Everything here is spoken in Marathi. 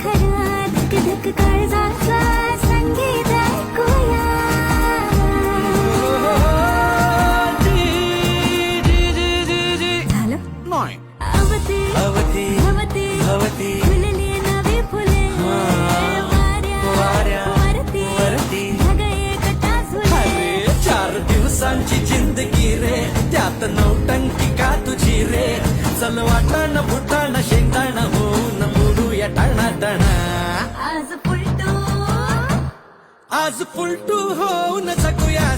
खरा धक अवती अवती अवती अवती फुलली नवी वरती वरती. ढगाये कटा झुले चार दिवसांची जिंदगी रे. त्यात नौटंकी का तुझी रे? चल वाटाण फुटाण शेंगदाण टाणा आज पुलटू आज पुलटू होऊन जगूया.